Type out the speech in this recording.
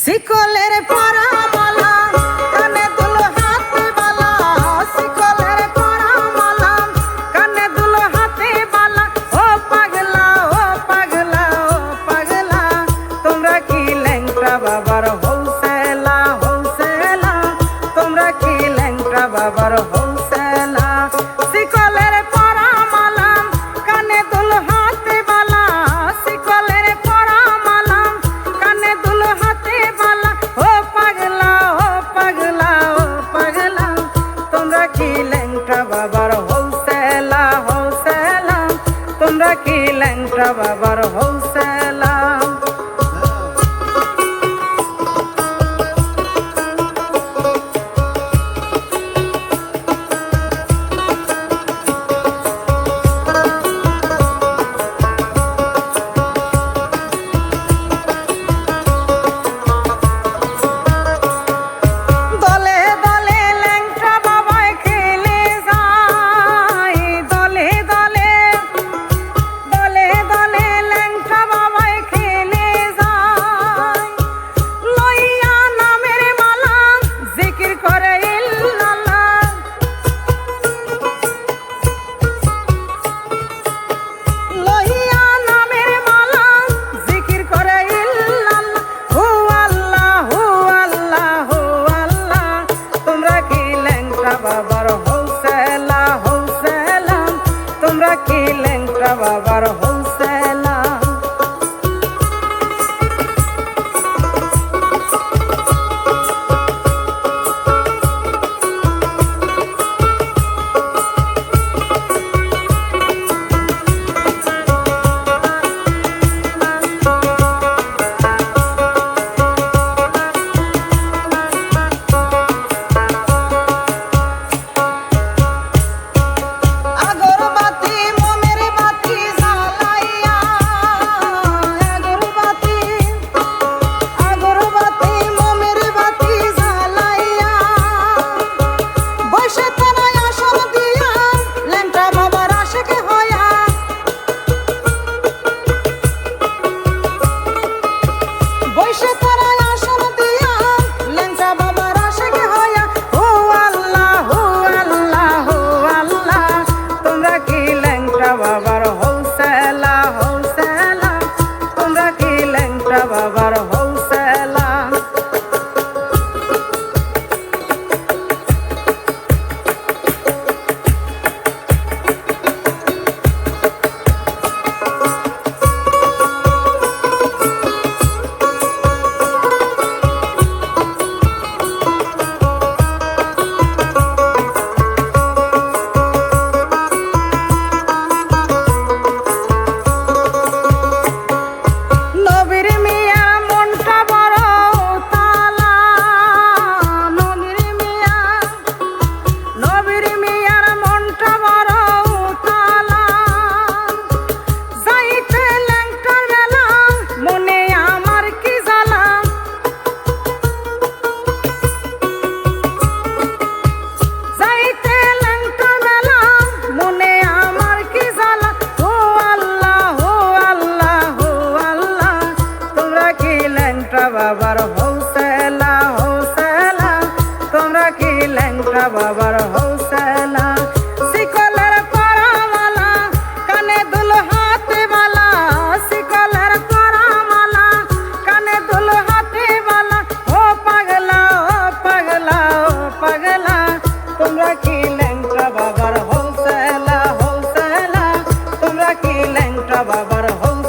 শিকলের পরা মালা কানে হাতে হাতে ও পাগলা পাগলা তোমরা কি বাবার হোলসেলা তোমরা কি ল্যাংটা বাবার হোল বাবার হোসেন। Oh. মোটা বাবার হ বাবার হৌসেলা হৌসেলা। তোমরা কি ল্যাংটা বাবার হৌসেলা? শিকলের পরামালা, কানে দুল হাতিমালা শিকলের পরামালা, কানে দুল হাতিমালা ও পাগলা ও পাগলা ও পাগলা। তোমরা কি ল্যাংটা বাবার হৌসেলা হৌসেলা? তোমরা কি ল্যাংটা বাবার হৌ